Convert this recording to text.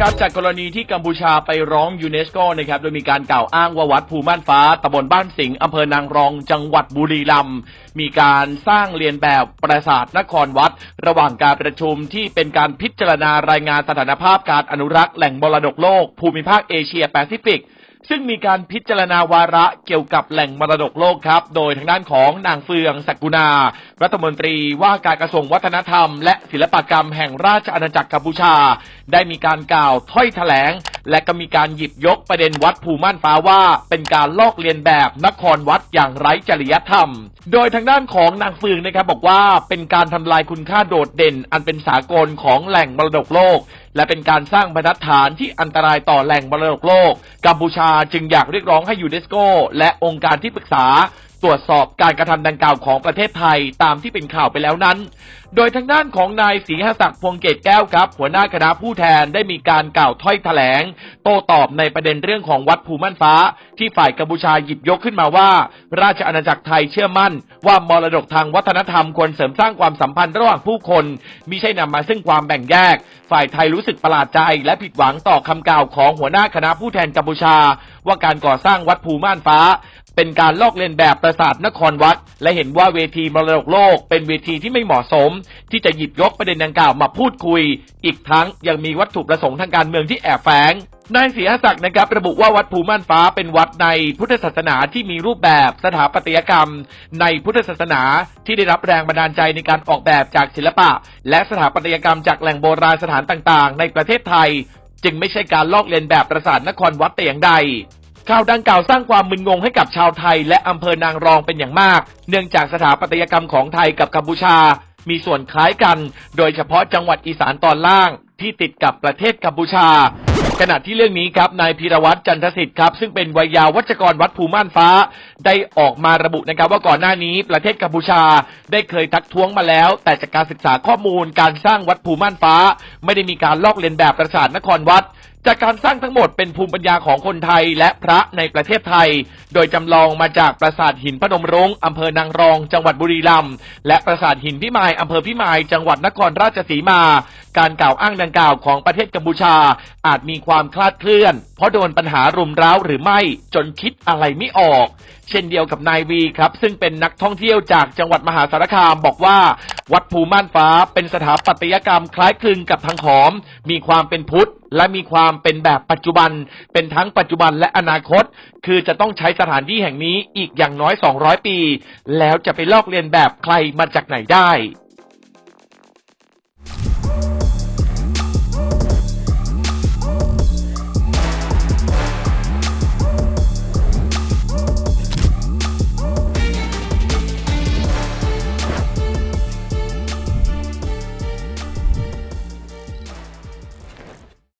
ครับจากกรณีที่กัมพูชาไปร้องยูเนสโกนะครับโดยมีการกล่าวอ้างว่าวัดภูม่านฟ้าตำบลบ้านสิงห์อำเภอนางรองจังหวัดบุรีรัมย์มีการสร้างเรียนแบบปราสาทนครวัด ระหว่างการประชุมที่เป็นการพิจารณารายงานสถานภาพการอนุรักษ์แหล่งมรดกโลก ภูมิภาคเอเชียแปซิฟิก ซึ่งมีการพิจารณาวาระเกี่ยวกับแหล่งมรดกโลกครับ โดยทางด้านของนางเฟืองสกุณา รัฐมนตรีว่าการกระทรวงวัฒนธรรม และศิลปกรรมแห่งราชอาณาจักรกัมพูชา ได้มีการกล่าวถ้อยแถลง และก็มีการหยิบยกประเด็นวัดภูม่านฟ้าว่า เป็นการลอกเลียนแบบนครวัดอย่างไร้จริยธรรม โดยทางด้านของนางเฟืองนะครับบอกว่าเป็นการทำลายคุณค่าโดดเด่น อันเป็นสากลของแหล่งมรดกโลก และเป็นการสร้างบรรทัดฐานที่อันตรายต่อแหล่งมรดกโลก กัมพูชาจึงอยากเรียกร้องให้ยูเนสโกและองค์การที่ปรึกษา ตรวจสอบการกระทำดังกล่าวของประเทศไทยตามที่เป็นข่าวไปแล้วนั้น โดยทางด้านของนายศรีหศักดิ์พวงเกตแก้วครับ หัวหน้าคณะผู้แทนได้มีการกล่าวถ้อยแถลง โต้ตอบในประเด็นเรื่องของวัดภูม่านฟ้า ที่ฝ่ายกัมพูชาหยิบยกขึ้นมาว่า ราชอาณาจักรไทยเชื่อมั่น ว่ามรดกทางวัฒนธรรมควรเสริมสร้างความสัมพันธ์ระหว่างผู้คนมิใช่นำมาซึ่งความแบ่งแยก ฝ่ายไทยรู้สึกประหลาดใจ และผิดหวังต่อคำกล่าวของหัวหน้าคณะผู้แทนกัมพูชา ว่าการก่อสร้างวัดภูม่านฟ้า เป็นการลอกเลียนแบบปราสาทนครวัด และเห็นว่าเวทีมรดกโลก เป็นเวทีที่ไม่เหมาะสม ที่จะหยิบยกประเด็นดังกล่าวมาพูดคุย อีกทั้งยังมีวัตถุประสงค์ทางการเมืองที่แอบแฝงนายศรีหศักดิ์นะครับระบุว่าวัดภูม่านฟ้าเป็นวัดในพุทธศาสนาที่มีรูปแบบสถาปัตยกรรม ในพุทธศาสนาที่ได้รับแรงบันดาลใจในการออกแบบจากศิลปะ และสถาปัตยกรรมจากแหล่งโบราณสถานต่างๆ ในประเทศไทย จึงไม่ใช่การลอกเลียนแบบปราสาทนครวัดแต่อย่างใด ข่าวดังกล่าวสร้างความมึนงงให้กับชาวไทย และอำเภอนางรองเป็นอย่างมาก เนื่องจากสถาปัตยกรรมของไทยกับกัมพูชา มีส่วนคล้ายกัน โดยเฉพาะจังหวัดอีสานตอนล่าง ที่ติดกับประเทศกัมพูชา ขณะที่เรื่องนี้ครับนายพีรวัตรจันทสิทธิ์ครับซึ่งเป็นวัยยาวัจกรวัดภูม่านฟ้า ได้ออกมาระบุนะครับว่าก่อนหน้านี้ประเทศกัมพูชาได้เคยทักท้วงมาแล้ว แต่จากการศึกษาข้อมูลการสร้างวัดภูม่านฟ้า ไม่ได้มีการลอกเลียนแบบปราสาทนครวัด จากการสร้างทั้งหมดเป็นภูมิปัญญาของคนไทยและพระในประเทศไทย โดยจำลองมาจากปราสาทหินพนมรุ้งอำเภอนางรอง จังหวัดบุรีรัมย์และปราสาทหินพิมายอำเภอพิมาย จังหวัดนครราชสีมา การกล่าวอ้างดังกล่าวของประเทศกัมพูชา อาจมีความคลาดเคลื่อนเพราะโดนปัญหารุมเร้าหรือไม่จนคิดอะไรไม่ออก เช่นเดียวกับนายวีครับ ซึ่งเป็นนักท่องเที่ยวจากจังหวัดมหาสารคามบอกว่า วัดภูม่านฟ้าเป็นสถาปัตยกรรมคล้ายคลึงกับทางขอม มีความเป็นพุทธและมีความเป็นแบบปัจจุบัน เป็นทั้งปัจจุบันและอนาคต คือจะต้องใช้สถานที่แห่งนี้อีกอย่างน้อย 200 ปี แล้วจะไปลอกเลียนแบบใครมาจากไหนได้